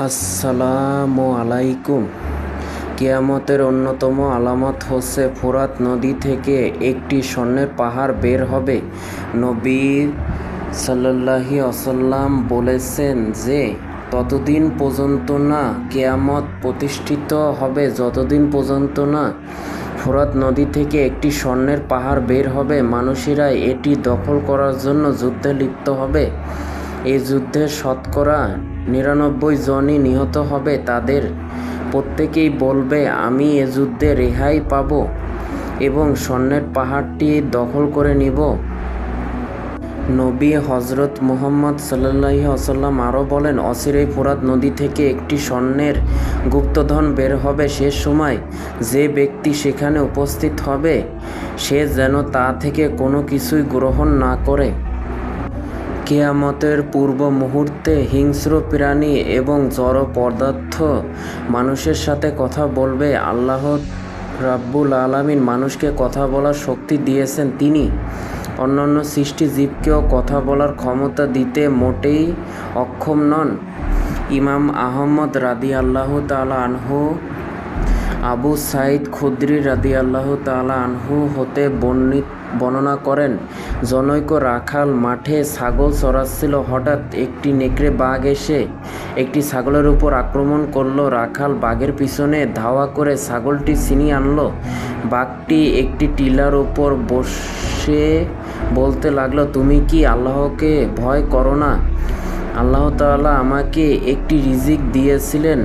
আসসালামু আলাইকুম। কিয়ামতের অন্যতম আলামত হচ্ছে ফোরাত নদী থেকে একটি স্বর্ণের পাহাড় বের হবে। নবী সাল্লাল্লাহু আসাল্লাম বলেছেন যে, ততদিন পর্যন্ত না কেয়ামত প্রতিষ্ঠিত হবে, যতদিন পর্যন্ত না ফোরাত নদী থেকে একটি স্বর্ণের পাহাড় বের হবে, মানুষেরা এটি দখল করার জন্য যুদ্ধে লিপ্ত হবে। এই যুদ্ধে শতকরা নিরানব্বই জনই নিহত হবে, তাদের প্রত্যেকেই বলবে, আমি এ যুদ্ধে রেহাই পাব এবং স্বর্ণের পাহাড়টি দখল করে নিব। নবী হজরত মুহাম্মদ সাল্লাহি আসাল্লাম আরও বলেন অচিরেই ফোরাত নদী থেকে একটি স্বর্ণের গুপ্তধন বের হবে সে সময় যে ব্যক্তি সেখানে উপস্থিত হবে, সে যেন তা থেকে কোনো কিছুই গ্রহণ না করে। কেয়ামতের পূর্ব মুহূর্তে হিংস্র প্রাণী এবং জড় পদার্থ মানুষের সাথে কথা বলবে আল্লাহ রাব্বুল আলামিন। মানুষকে কথা বলার শক্তি দিয়েছেন তিনি। অন্যান্য সৃষ্টি জীবকেও কথা বলার ক্ষমতা দিতে মোটেই অক্ষম নন। ইমাম আহমদ রাদি আল্লাহ তালা আনহু আবু সাইদ খুদ্রি রাদি আল্লাহ তালা আনহু হতে বর্ণিত, বর্ণনা করেন, জনৈক রাখাল মাঠে ছাগল চড়াচ্ছিল, হঠাৎ একটি নেকড়ে বাঘ এসে একটি ছাগলের উপর আক্রমণ করল। রাখাল বাঘের পিছনে ধাওয়া করে ছাগলটি ছিনিয়ে আনলো। বাঘটি একটি টিলার উপর বসে বলতে লাগল, তুমি কি আল্লাহকে ভয় করো না? আল্লাহ তাআলা আমাকে একটি রিজিক দিয়েছিলেন।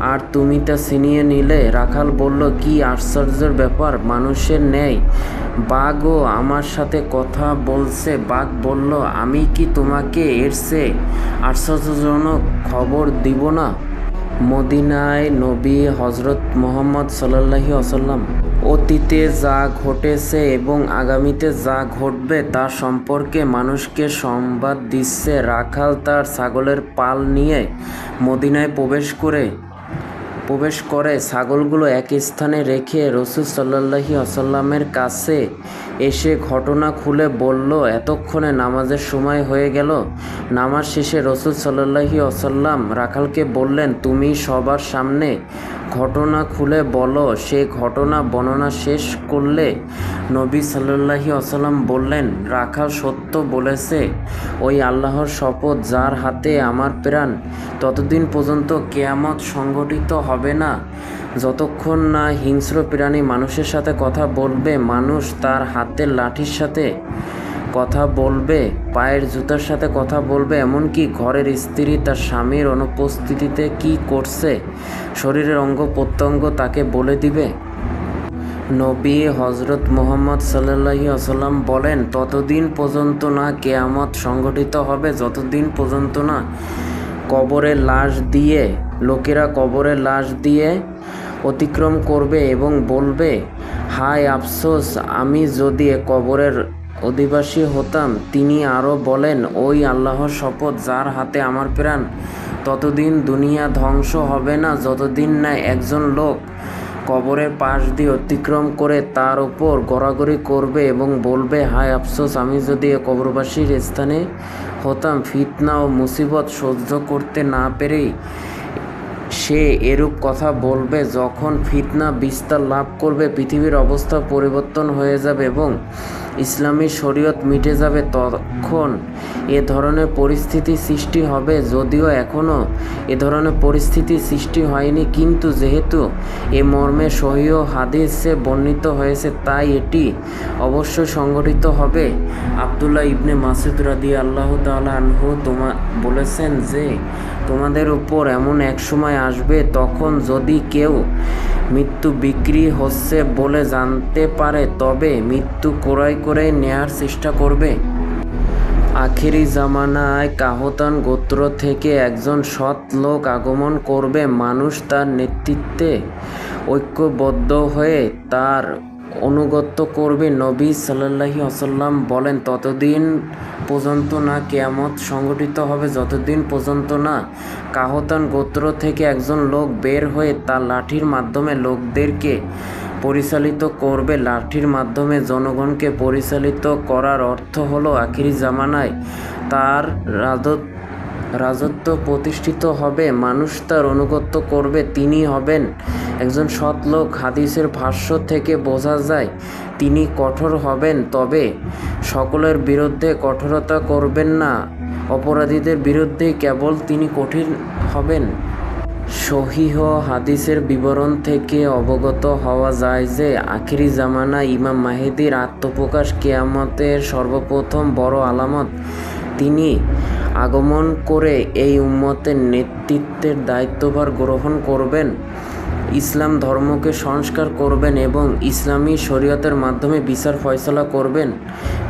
আর তুমি তা ছিনিয়ে নিলে? রাখাল বলল, কি আশ্চর্যের ব্যাপার, মানুষের ন্যায় বাঘও আমার সাথে কথা বলছে। বাঘ বলল, আমি কি তোমাকে এর চেয়ে আশ্চর্যজনক খবর দিব না? মদিনায় নবী হজরত মোহাম্মদ সাল্লাহি আসাল্লাম অতীতে যা ঘটেছে এবং আগামীতে যা ঘটবে তা সম্পর্কে মানুষকে সংবাদ দিচ্ছে। রাখাল তার ছাগলের পাল নিয়ে মদিনায় প্রবেশ করে প্রবেশ করে, ছাগলগুলো এক স্থানে রেখে রসুল সাল্লাহি আসাল্লামের কাছে এসে ঘটনা খুলে বলল, এতক্ষণে নামাজের সময় হয়ে গেল। নামাজ শেষে রসুল সাল্লাহি আসাল্লাম রাখালকে বললেন, তুমি সবার সামনে ঘটনা খুলে বলো। সে ঘটনা বর্ণনা শেষ করলে নবী সাল্লাহি আসাল্লাম বললেন রাখাল সত্য বলেছে, ওই আল্লাহর শপথ যার হাতে আমার প্রাণ, ততদিন পর্যন্ত কেয়ামত সংগঠিত হবে না। যতক্ষণ না হিংস্র প্রাণী মানুষের সাথে কথা বলবে, মানুষ তার হাতের লাঠির সাথে কথা বলবে, পায়ের জুতার সাথে কথা বলবে, এমনকি ঘরের স্ত্রী তার স্বামীর অনুপস্থিতিতে কি করছে, শরীরের অঙ্গ প্রত্যঙ্গ তাকে বলে দিবে। নবী হজরত মোহাম্মদ সাল্লাহি আসাল্লাম বলেন, ততদিন পর্যন্ত না, কেয়ামত সংগঠিত হবে যতদিন পর্যন্ত না। কবরের লাশ দিয়ে, লোকেরা কবরের লাশ দিয়ে অতিক্রম করবে এবং বলবে, হায় আফসোস, আমি যদি কবরের অধিবাসী হতাম, তিনি আরও বলেন, ওই আল্লাহর শপথ যার হাতে আমার প্রাণ, ততদিন দুনিয়া ধ্বংস হবে না, যতদিন না একজন লোক কবরের পাশ দিয়ে অতিক্রম করে তার উপর গড়াগড়ি করবে এবং বলবে, হায় আফসোস, আমি যদি এ কবরবাসীর স্থানে হতাম, ফিতনা ও মুসিবত সহ্য করতে না পেরেই সে এরূপ কথা বলবে, যখন ফিতনা বিস্তার লাভ করবে, পৃথিবীর অবস্থা পরিবর্তন হয়ে যাবে এবং ইসলামী শরীয়ত মিটে যাবে তখন এ ধরনের পরিস্থিতি সৃষ্টি হবে। যদিও এখনও এ ধরনের পরিস্থিতি সৃষ্টি হয়নি, কিন্তু যেহেতু এ মর্মে সহিও হাদিসে বর্ণিত হয়েছে, তাই এটি অবশ্যই সংগঠিত হবে। আবদুল্লাহ ইবনে মাসুদ রাদি আল্লাহ তালা আনহু তোমা, বলেছেন যে তোমাদের উপর এমন এক সময় আসবে তখন যদি কেউ মৃত্যু বিক্রি হচ্ছে বলে জানতে পারে, তবে মৃত্যু ক্রয় করে নেয়ার চেষ্টা করবে। আখেরি জামানায় কাহতান গোত্র থেকে একজন সৎ লোক আগমন করবে। মানুষ তার নেতৃত্বে ঐক্যবদ্ধ হয়ে তার অনুগত্য করবে নবী সাল্লাহি আসাল্লাম বলেন, ততদিন পর্যন্ত না, কেয়ামত সংগঠিত হবে যতদিন পর্যন্ত না, কাহতান গোত্র থেকে একজন লোক বের হয়ে তার লাঠির মাধ্যমে লোকদেরকে পরিচালিত করবে। লাঠির মাধ্যমে জনগণকে পরিচালিত করার অর্থ হলো, আখিরি জামানায় তার রাজত রাজত্ব প্রতিষ্ঠিত হবে, মানুষ তার অনুগত্য করবে, তিনি হবেন একজন সৎ লোক। হাদিসের ভাষ্য থেকে বোঝা যায়, তিনি কঠোর হবেন, তবে সকলের বিরুদ্ধে কঠোরতা করবেন না, অপরাধীদের বিরুদ্ধে কেবল তিনি কঠিন হবেন। সহিহ হাদিসের বিবরণ থেকে অবগত হওয়া যায় যে, আখিরি জামানা ইমাম মাহেদির আত্মপ্রকাশ কেয়ামতের সর্বপ্রথম বড় আলামত। তিনি আগমন করে এই উম্মতের নেতৃত্বের দায়িত্বভার গ্রহণ করবেন, ইসলাম ধর্মকে সংস্কার করবেন এবং ইসলামী শরীয়তের মাধ্যমে বিচার ফয়সলা করবেন।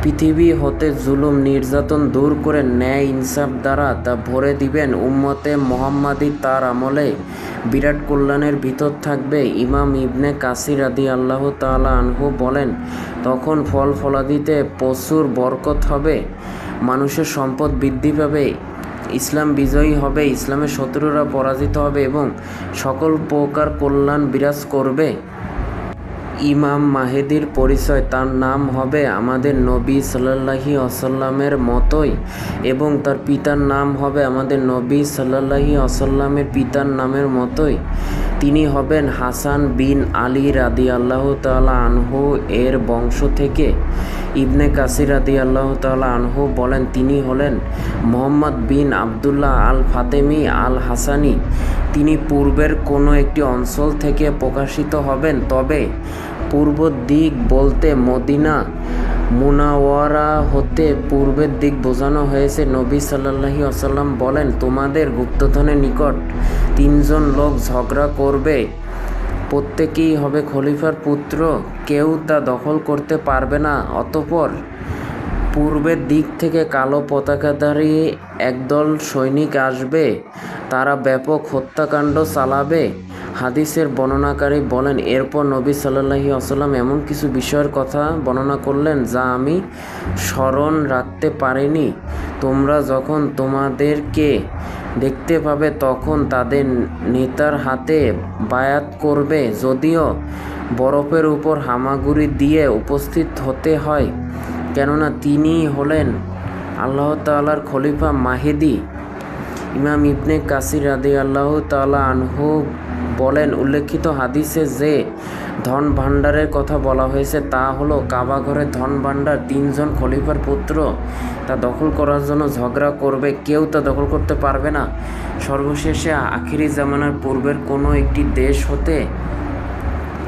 পৃথিবী হতে জুলুম, নির্যাতন দূর করে ন্যায় ইনসাফ দ্বারা তা ভরে দিবেন। উম্মতে মোহাম্মাদি তার আমলে বিরাট কল্যাণের ভিতর থাকবে। ইমাম ইবনে কাসির আদি আল্লাহ তাআলা আনহু বলেন, তখন ফল ফলাদিতে প্রচুর বরকত হবে। মানুষের সম্পদ বৃদ্ধি পাবে, ইসলাম বিজয়ী হবে, ইসলামের শত্রুরা পরাজিত হবে এবং সকল প্রকার কল্যাণ বিরাজ করবে। ইমাম মাহেদির পরিচয়, তার নাম হবে আমাদের নবী সাল্লাল্লাহি আসাল্লামের মতোই এবং তার পিতার নাম হবে আমাদের নবী সাল্লাল্লাহি আসাল্লামের পিতার নামের মতোই। তিনি হবেন হাসান বিন আলী রাদি আল্লাহ তাআলা আনহু এর বংশ থেকে। ইবনে কাসির রাদি আল্লাহ তাআলা আনহু বলেন, তিনি হলেন মোহাম্মদ বিন আবদুল্লাহ আল ফাতেমি আল হাসানি তিনি পূর্বের কোনো একটি অঞ্চল থেকে প্রকাশিত হবেন, তবে পূর্ব দিক বলতে মদিনা মুনাওয়ারা হতে পূর্বের দিক বোঝানো হয়েছে। নবী সাল্লাল্লাহু আসাল্লাম বলেন, তোমাদের গুপ্তধনের নিকট তিনজন লোক ঝগড়া করবে প্রত্যেকেই হবে খলিফার পুত্র, কেউ তা দখল করতে পারবে না। অতপর পূর্বের দিক থেকে কালো পতাকাধারী একদল সৈনিক আসবে, তারা ব্যাপক হত্যাকাণ্ড চালাবে। হাদিসের বর্ণনাকারী বলেন, এরপর নবী সাল্লাহি আসাল্লাম এমন কিছু বিষয়ের কথা বর্ণনা করলেন যা আমি স্মরণ রাখতে পারিনি। তোমরা যখন তোমাদেরকে দেখতে পাবে তখন তাদের নেতার হাতে বায়াত করবে। যদিও বরফের উপর হামাগুড়ি দিয়ে উপস্থিত হতে হয়, কেননা তিনি হলেন আল্লাহ তাআলার খলিফা মাহেদি। ইমাম ইবনে কাসির রাদি আল্লাহ তাআলা আনহু বলেন, উল্লেখিত হাদিসে যে ধন ভাণ্ডারের কথা বলা হয়েছে, তা হলো কাবা ঘরের ধন ভাণ্ডার তিনজন খলিফার পুত্র তা দখল করার জন্য ঝগড়া করবে, কেউ তা দখল করতে পারবে না। সর্বশেষে আখিরি জামানার পূর্বের কোনো একটি দেশ হতে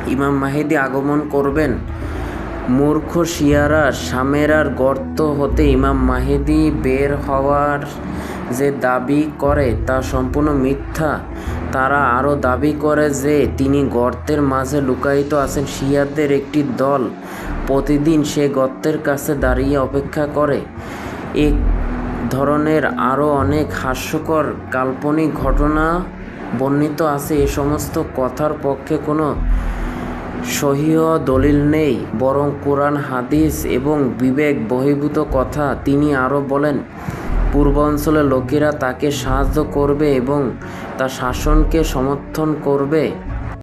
ইমাম মাহিদি আগমন করবেন। মূর্খ শিয়ারা সামেরার গর্ত হতে ইমাম মাহেদি বের হওয়ার যে দাবি করে, তা সম্পূর্ণ মিথ্যা। তারা আরও দাবি করে যে, তিনি গর্তের মাঝে লুকায়িত আছেন শিয়াদের একটি দল। প্রতিদিন সে গর্তের কাছে দাঁড়িয়ে অপেক্ষা করে। এক ধরনের আরও অনেক হাস্যকর কাল্পনিক ঘটনা বর্ণিত আছে। এ সমস্ত কথার পক্ষে কোনো সহিহ দলিল নেই, বরং কোরআন, হাদিস এবং বিবেক বহির্ভূত কথা তিনি আরও বলেন, পূর্বাঞ্চলের লোকেরা তাকে সাহায্য করবে এবং তার শাসনকে সমর্থন করবে।